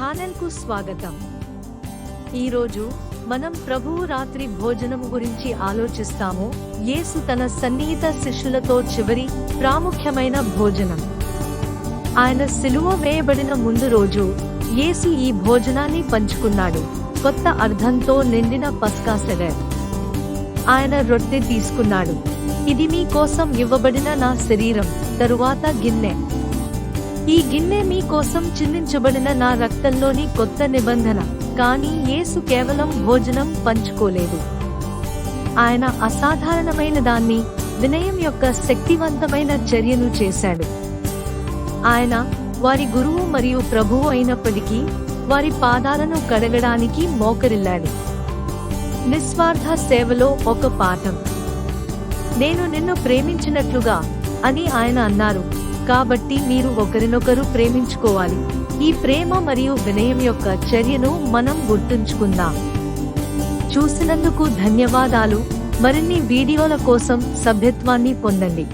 ఛానల్కు స్వాగతం. ఈరోజు మనం ప్రభువు రాత్రి భోజనము గురించి ఆలోచిస్తాము. యేసు తన సన్నిహిత శిష్యులతో చివరి ప్రాముఖ్యమైన భోజనం. ఆయన సిలువ వేయబడిన ముందు రోజు యేసు ఈ భోజనాన్ని పంచుకున్నాడు. కొత్త అర్థంతో నిండిన పస్కాసెడర్ ఆయన రొట్టె తీసుకున్నాడు. ఇది మీ కోసం ఇవ్వబడిన నా శరీరం. తరువాత గిన్నె. ఈ గిన్నె మీ కోసం చిందించబడిన నా రక్తంలోని కొత్త నిబంధన. కానీ యేసు కేవలం భోజనం పంచుకోలేదు. ఆయన అసాధారణమైన దాన్ని వినయం యొక్క శక్తివంతమైన చర్యను చేశాడు. ఆయన వారి గురువు మరియు ప్రభువు అయినప్పటికీ వారి పాదాలను కడగడానికి మోకరిల్లాడు. నిస్వార్థ సేవలో ఒక పాఠం. నేను నిన్ను ప్రేమించినట్లుగా అని ఆయన అన్నారు. కాబట్టి మీరు ఒకరినొకరు ప్రేమించుకోవాలి. ఈ ప్రేమ మరియు వినయం యొక్క చర్యను మనం గుర్తుంచుకుందాం. చూసినందుకు ధన్యవాదాలు. మరిన్ని వీడియోల కోసం సభ్యత్వాన్ని పొందండి.